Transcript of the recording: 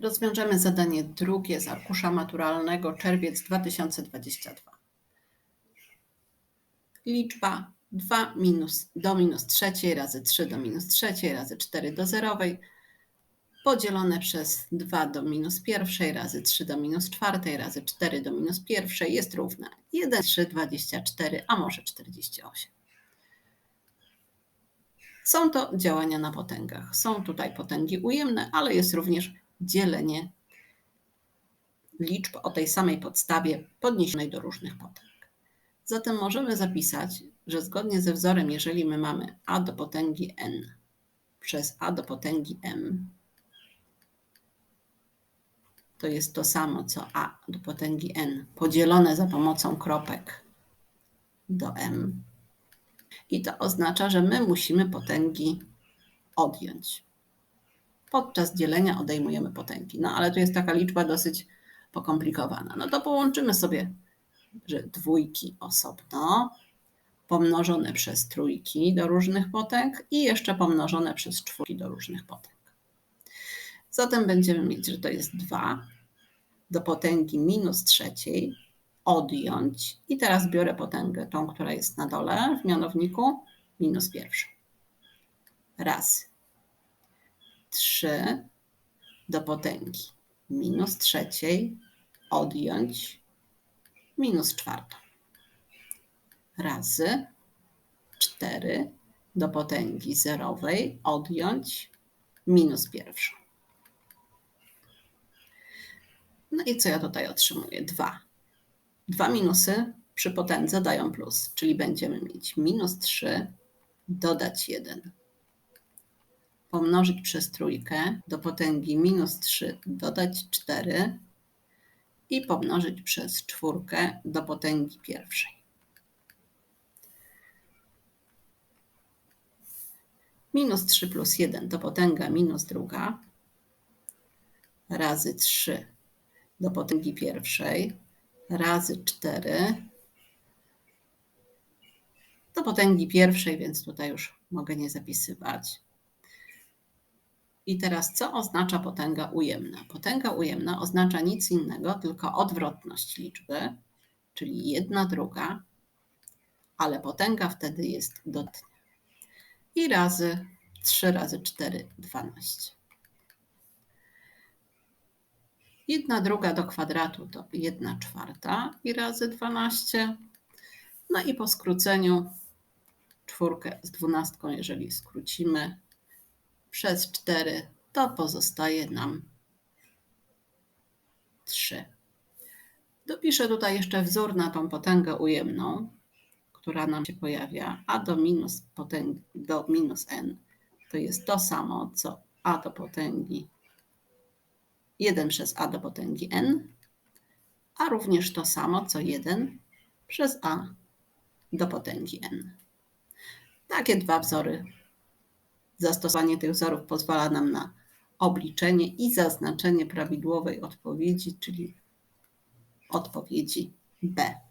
Rozwiążemy zadanie drugie z arkusza maturalnego czerwiec 2022. Liczba 2 minus, do minus trzeciej razy 3 do minus trzeciej razy 4 do zerowej podzielone przez 2 do minus pierwszej razy 3 do minus czwartej razy 4 do minus pierwszej jest równe 1, 3, 24, a może 48. Są to działania na potęgach. Są tutaj potęgi ujemne, ale jest również dzielenie liczb o tej samej podstawie podniesionej do różnych potęg. Zatem możemy zapisać, że zgodnie ze wzorem, jeżeli my mamy a do potęgi n przez a do potęgi m, to jest to samo co a do potęgi n podzielone za pomocą kropek do m. I to oznacza, że my musimy potęgi odjąć podczas dzielenia odejmujemy potęgi. No ale tu jest taka liczba dosyć pokomplikowana. No to połączymy sobie, że dwójki osobno, pomnożone przez trójki do różnych potęg i jeszcze pomnożone przez czwórki do różnych potęg. Zatem będziemy mieć, że to jest 2 do potęgi minus trzeciej, odjąć i teraz biorę potęgę tą, która jest na dole w mianowniku, minus pierwszą. Raz 3 do potęgi minus trzeciej odjąć minus czwartą razy 4 do potęgi zerowej odjąć minus pierwszą. No i co ja tutaj otrzymuję? 2. Dwa minusy przy potędze dają plus, czyli będziemy mieć minus 3 dodać 1 pomnożyć przez trójkę do potęgi minus 3 dodać 4 i pomnożyć przez czwórkę do potęgi pierwszej. Minus 3 plus 1 to potęga minus druga razy 3 do potęgi pierwszej razy 4 do potęgi pierwszej, więc tutaj już mogę nie zapisywać. I teraz co oznacza potęga ujemna? Potęga ujemna oznacza nic innego, tylko odwrotność liczby, czyli jedna druga, ale potęga wtedy jest dodatnia. I razy 3 razy 4, 12. Jedna druga do kwadratu to 1 czwarta i razy 12. No i po skróceniu czwórkę z dwunastką, jeżeli skrócimy, przez 4 to pozostaje nam 3. Dopiszę tutaj jeszcze wzór na tą potęgę ujemną, która nam się pojawia, a do minus, potęgi, do minus n to jest to samo, co a do potęgi 1 przez a do potęgi n, a również to samo, co 1 przez a do potęgi n. Takie dwa wzory Zastosowanie tych wzorów pozwala nam na obliczenie i zaznaczenie prawidłowej odpowiedzi, czyli odpowiedzi B.